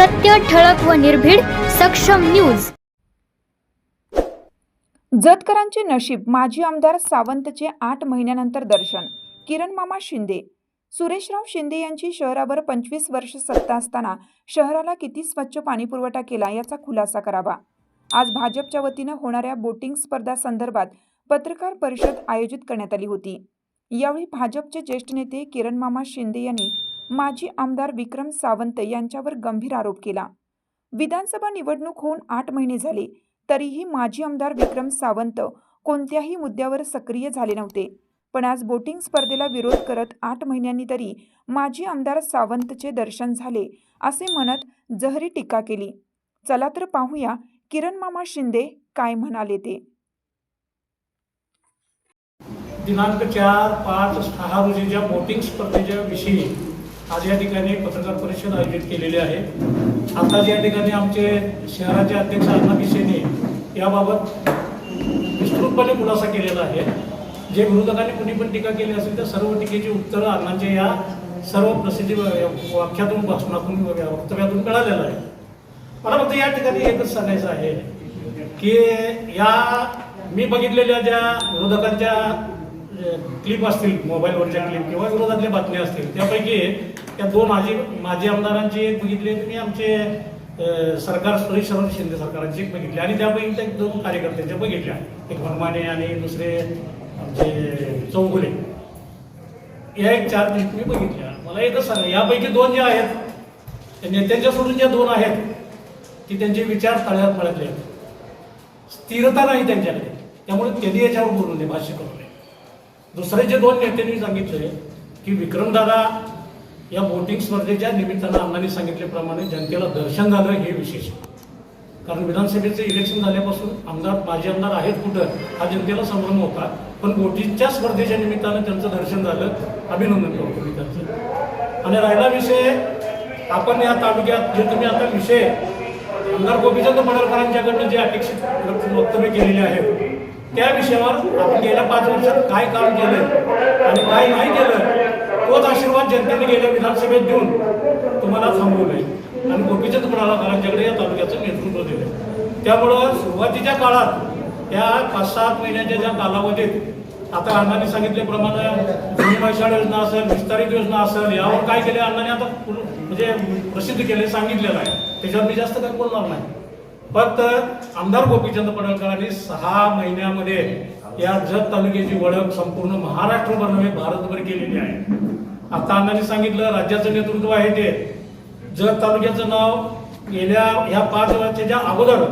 सत्य ठळक व निर्भीड सक्षम न्यूज. जतकरांचे नशीब माजी आमदार सावंतचे आठ महिन्यानंतर दर्शन. किरण मामा शिंदे. सुरेशराव शिंदे यांची शहरावर पंचवीस वर्ष सत्ता असताना शहराला किती स्वच्छ पाणीपुरवठा केला याचा खुलासा करावा. आज भाजपच्या वतीनं होणाऱ्या बोटिंग स्पर्धा संदर्भात पत्रकार परिषद आयोजित करण्यात आली होती. यावेळी भाजपचे ज्येष्ठ नेते किरण मामा शिंदे यांनी माजी आमदार विक्रम सावंत यांच्यावर गंभीर आरोप केला. विधानसभा निवडणूक होऊन आठ महिने झाले तरीही माजी आमदार विक्रम सावंत कोणत्याही मुद्द्यावर सक्रिय झाले नव्हते. पण आज बोटिंग स्पर्धेला विरोध करत आठ महिन्यांनी तरी माजी आमदार सावंतचे दर्शन झाले असे म्हणत जहरी टीका केली. चला तर पाहूया किरण मामा शिंदे काय म्हणाले ते. दिनांक चार पाच सहा रोजीच्या बोटिंग स्पर्धेच्या विषयी आज या ठिकाणी पत्रकार परिषद आयोजित केलेली आहे. आता या ठिकाणी आमचे शहराचे अध्यक्ष अण्णा पिसेने याबाबत विस्तृतपणे खुलासा केलेला आहे. जे विरोधकांनी कुणी पण टीका केली असेल त्या सर्व टीकेची उत्तरं अण्णांच्या या सर्व प्रसिद्धी वाक्यातून भाषणातून वक्तव्यातून कळालेलं आहे. मला फक्त या ठिकाणी एकच सांगायचं आहे की या मी बघितलेल्या ज्या विरोधकांच्या क्लिप असतील मोबाईलवरच्या क्लिप किंवा विरोधातल्या बातम्या असतील त्यापैकी त्या दोन माजी माजी आमदारांचे एक बघितले आणि मी आमचे सरकार सुरेश शिंदे सरकारांचे एक बघितली. आणि त्यापैकी त्या दोन कार्यकर्त्यांच्या बघितल्या एक हनुमाने आणि दुसरे आमचे चौगुले. या एक चार क्लिप मी बघितल्या. मला एकच सांगा यापैकी दोन जे आहेत त्या नेत्यांच्या सोडून ज्या दोन आहेत ती त्यांचे विचार तळ्यात पळतले आहेत स्थिरता नाही त्यांच्याकडे. त्यामुळे त्यांनी याच्यावर बोलू नये भाष्य करू नये. दुसरे जे दोन नेत्यांनी सांगितले की विक्रमदादा या बोटिंग स्पर्धेच्या निमित्तानं अण्णांनी सांगितल्याप्रमाणे जनतेला दर्शन झालं हे विशेष. कारण विधानसभेचं इलेक्शन झाल्यापासून आमदार माजी आमदार आहेत कुठं हा जनतेला संभ्रम होता. पण बोटिंगच्या स्पर्धेच्या निमित्तानं त्यांचं दर्शन झालं. अभिनंदन करतो मी त्यांचं. आणि राहिला विषय आपण या तालुक्यात जे तुम्ही आता विषय आमदार गोपीचंद पडळकरांच्याकडनं जे अपेक्षित वक्तव्य केलेले आहेत त्या विषयावर आपण गेल्या पाच वर्षात काय काम केलं आणि काय नाही केलं तोच आशीर्वाद जनतेने गेल्या विधानसभेत देऊन तुम्हाला थांबवलंय आणि गोपीचंद म्हणाला महाराजांकडे या तालुक्याचं नेतृत्व दिलं त्यामुळं सुरुवातीच्या काळात या पाच सात महिन्याच्या ज्या कालावधीत आता अण्णांनी सांगितल्याप्रमाणे जुनी योजना असेल विस्तारित योजना असेल यावर काय केले अण्णांनी आता पूर्ण- म्हणजे प्रसिद्ध केले सांगितलेलं आहे. त्याच्यावर मी जास्त काही बोलणार नाही. फक्त आमदार गोपीचंद पडळकरांनी सहा महिन्यामध्ये या जत तालुक्याची ओळख संपूर्ण महाराष्ट्रभर नव्हे भारतभर केलेली आहे. आता अण्णांनी सांगितलं राज्याचं नेतृत्व आहे ते. जत तालुक्याचं नाव गेल्या ह्या पाच वर्षाच्या अगोदर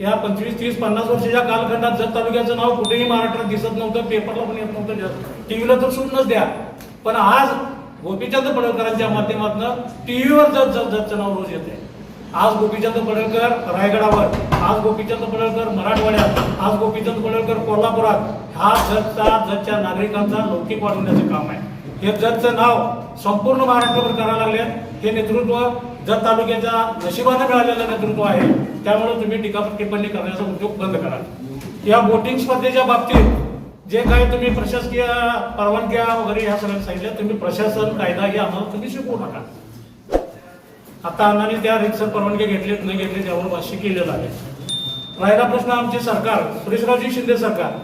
या पंचवीस तीस पन्नास वर्षाच्या कालखंडात जत तालुक्याचं नाव कुठेही महाराष्ट्रात दिसत नव्हतं पेपरला पण येत नव्हतं टीव्हीला तर सोडूनच द्या. पण आज गोपीचंद पडळकरांच्या माध्यमातून टीव्हीवर जत जत जतचं नाव रोज येते आज गोपीचंद पडळकर रायगडावर आज गोपीचंद पडळकर मराठवाड्यात आज गोपीचंद पडळकर कोल्हापुरात हा जतचा जतच्या नागरिकांचा लौकिक वाढवण्याचं काम आहे. हे जतचं नाव संपूर्ण महाराष्ट्रभर करायला लागले. हे नेतृत्व जत तालुक्याच्या नशिबाने मिळालेलं नेतृत्व आहे. त्यामुळे तुम्ही टीका टिप्पणी करण्याचा उद्योग बंद करा. या बोटिंग स्पर्धेच्या बाबतीत जे काही तुम्ही प्रशासकीय परवानग्या वगैरे ह्या सगळ्या सांगितल्या तुम्ही प्रशासन कायदा हे आम्हाला तुम्ही शिकवू नका. आता अण्णाने त्या रितसर परवानगी घेतलेत नाही घेतले त्यावर भाष्य केलेलं आहे. राहिला प्रश्न आमचे सरकार सुरेशरावजी शिंदे सरकार.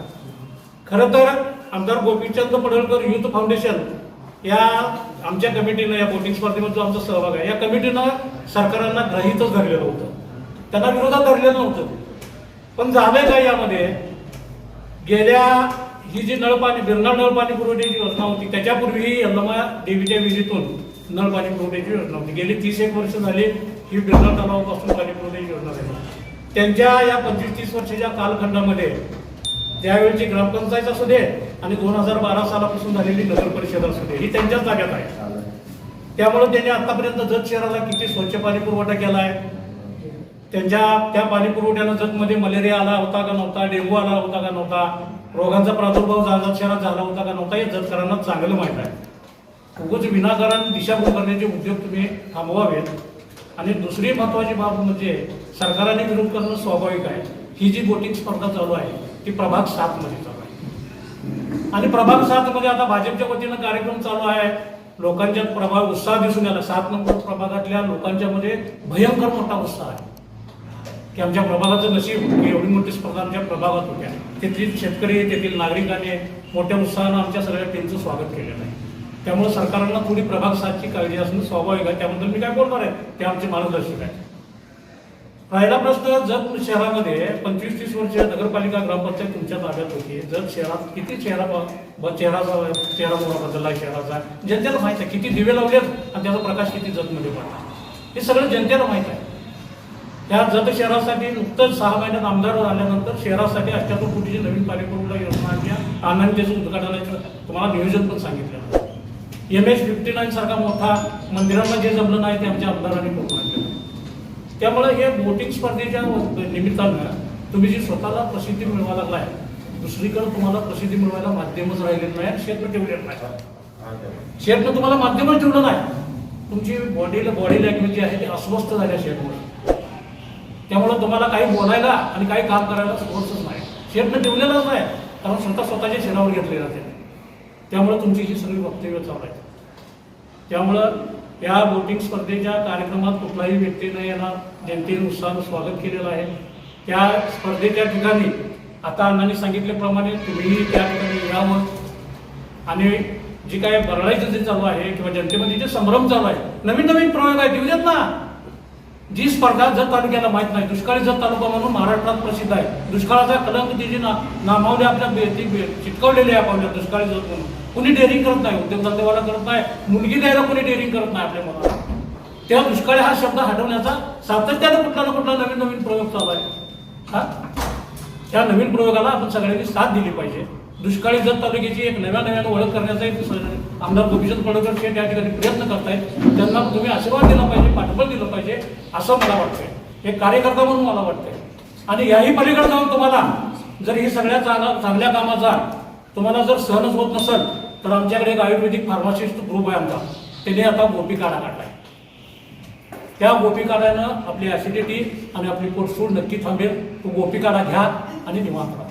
खरं तर आमदार गोपीचंद पडळकर युथ फाउंडेशन या आमच्या कमिटीनं या बोटिंग स्पर्धेमध्ये जो आमचा सहभाग आहे या कमिटीनं सरकारांना ग्रहीतच धरलेलं होतं. त्यांना विरोधात धरलेलं नव्हतं पण झालंय काय यामध्ये? गेल्या ही जी नळपाणी बिरनाळ नळपाणी पुरवठ्याची योजना होती त्याच्यापूर्वीही यल्लमा देवीच्या विहिरीतून नळपाणी पुरवठ्याची योजना होती. गेली तीस एक वर्ष झाली ही बिरनाळ तलावापासून पाणी पुरवठ्याची योजना झाली. त्यांच्या या पंचवीस तीस वर्षाच्या कालखंडामध्ये त्यावेळची ग्रामपंचायत असू दे आणि दोन हजार बारा सालापासून झालेली नगर परिषद असू दे ही त्यांच्याच ताब्यात आहे. त्यामुळे त्यांनी आतापर्यंत जत शहराला किती स्वच्छ पाणी पुरवठा केला आहे? त्यांच्या त्या पाणी पुरवठ्यानं जतमध्ये मलेरिया आला होता का नव्हता डेंग्यू आला होता का नव्हता रोगांचा प्रादुर्भाव जालना शहरात झाला होता का नव्हता हे जतकरांना चांगलं माहीत आहे. उगाच विनाकारण दिशाभूल करण्याचे उद्योग तुम्ही थांबवावेत. आणि दुसरी महत्वाची बाब म्हणजे सरकारने विरोध करणं स्वाभाविक आहे. ही जी बोटिंग स्पर्धा चालू आहे ती प्रभाग सात मध्ये चालू आहे. आणि प्रभाग सात मध्ये आता भाजपच्या वतीनं कार्यक्रम चालू आहे. लोकांच्या प्रभाव उत्साह दिसून आला. सात नंबर प्रभागातल्या लोकांच्या मध्ये भयंकर मोठा उत्साह आहे. की आमच्या प्रभागाचं नशीब की एवढी मोठी स्पर्धा आमच्या प्रभागात होत्या. तेथील शेतकरी तेथील नागरिकांनी मोठ्या उत्साहानं आमच्या सगळ्या टीमचं स्वागत केलेलं आहे. त्यामुळे सरकारला थोडी प्रभाग सातची काळजी असणं स्वाभाविक आहे. त्याबद्दल मी काय बोलणार आहे? ते आमचे मार्गदर्शक आहे राहिला प्रश्न जत शहरामध्ये पंचवीस तीस वर्ष नगरपालिका ग्रामपंचायत तुमच्या ताब्यात होती. जत शहरात किती चेहरा चेहराचा चेहरा मोठा बदलला शहराचा? जनतेला माहीत आहे. किती दिवे लावलेत आणि त्याचा प्रकाश किती जतमध्ये पडला? हे सगळं जनतेला माहीत आहे. त्या जत शहरासाठी नुकतंच सहा महिन्यात आमदार आल्यानंतर शहरासाठी अठ्ठ्याहत्तर कोटीची नवीन पालिकेला योजना किंवा आणि त्याचं उद्घाटनाचं तुम्हाला नियोजन पण सांगितलं. एम एस फिफ्टी नाईन सारखा मोठा मंदिरांना जे जमलं नाही ते आमच्या आमदारांनी करून त्यामुळे हे बोटिंग स्पर्धेच्या निमित्तानं तुम्ही जी स्वतःला प्रसिद्धी मिळवा लागलाय दुसरीकडे तुम्हाला प्रसिद्धी मिळवायला माध्यमच राहिलेलं नाही आणि क्षेत्र ठेवलेलं नाही. शेतनं तुम्हाला माध्यमच ठेवलं नाही. तुमची बॉडी बॉडी लँग्वेज जी आहे ती अस्वस्थ झाल्या शेतमुळे त्यामुळे तुम्हाला काही बोलायला आणि काही काम करायला सोर्सच नाही. शेतनं ठेवलेलंच नाही कारण स्वतः स्वतःच्या शेणावर घेतले जाते त्यामुळे तुमची ही सगळी वक्तव्य चालू आहेत त्यामुळं या बोटिंग स्पर्धेच्या कार्यक्रमात कुठलाही व्यक्ती न येणार. जनतेने उत्साहानं स्वागत केलेलं आहे. त्या स्पर्धेच्या ठिकाणी आता अण्णांनी सांगितल्याप्रमाणे तुम्ही त्या ठिकाणी यावं आणि जी काय बरळायचं जे चालू आहे किंवा जनतेमध्ये जे संभ्रम चालू आहे नवीन नवीन प्रयोग आहे देऊ देत ना. जी स्पर्धा जत तालुक्याला माहीत नाही दुष्काळी जत तालुका म्हणून महाराष्ट्रात प्रसिद्ध आहे. दुष्काळाचा कलंक ती जी ना नामावली आपल्या बे- बे- चिटकवलेली आहे आपल्या दुष्काळी जत म्हणून. कुणी डेअरिंग करत नाही उद्योगधंदेवाला करत नाही मुलगी द्यायला कोणी डेअरिंग करत नाही आपल्या मुलाला तेव्हा दुष्काळी हा शब्द हटवण्याचा सातत्यानं कुठला ना कुठला नवीन नवीन प्रयोग चालू आहे. हा? त्या नवीन प्रयोगाला आपण सगळ्यांनी साथ दिली पाहिजे. दुष्काळी जत तालुक्याची एक नव्या नव्यानं ओळख करण्याचा एक आमदार गोपीचंद पडळकर शेठ या ठिकाणी प्रयत्न करतायत. त्यांना तुम्ही आशीर्वाद दिला पाहिजे पाठबळ दिलं पाहिजे असं मला वाटतंय. एक कार्यकर्ता म्हणून मला वाटतंय. आणि याही पलीकडे जाऊन तुम्हाला जर ही सगळ्या चांगल्या चांगल्या कामाचा तुम्हाला जर सहनच होत नसेल तर आमच्याकडे एक आयुर्वेदिक फार्मासिस्ट ग्रुप आहे आमचा. त्याने आता गोपी काढा काढलाय. त्या गोपी काढानं आपली ऍसिडिटी आणि आपली पोटसूड नक्की थांबेल. तो गोपी काढा घ्या आणि निवांत राहा.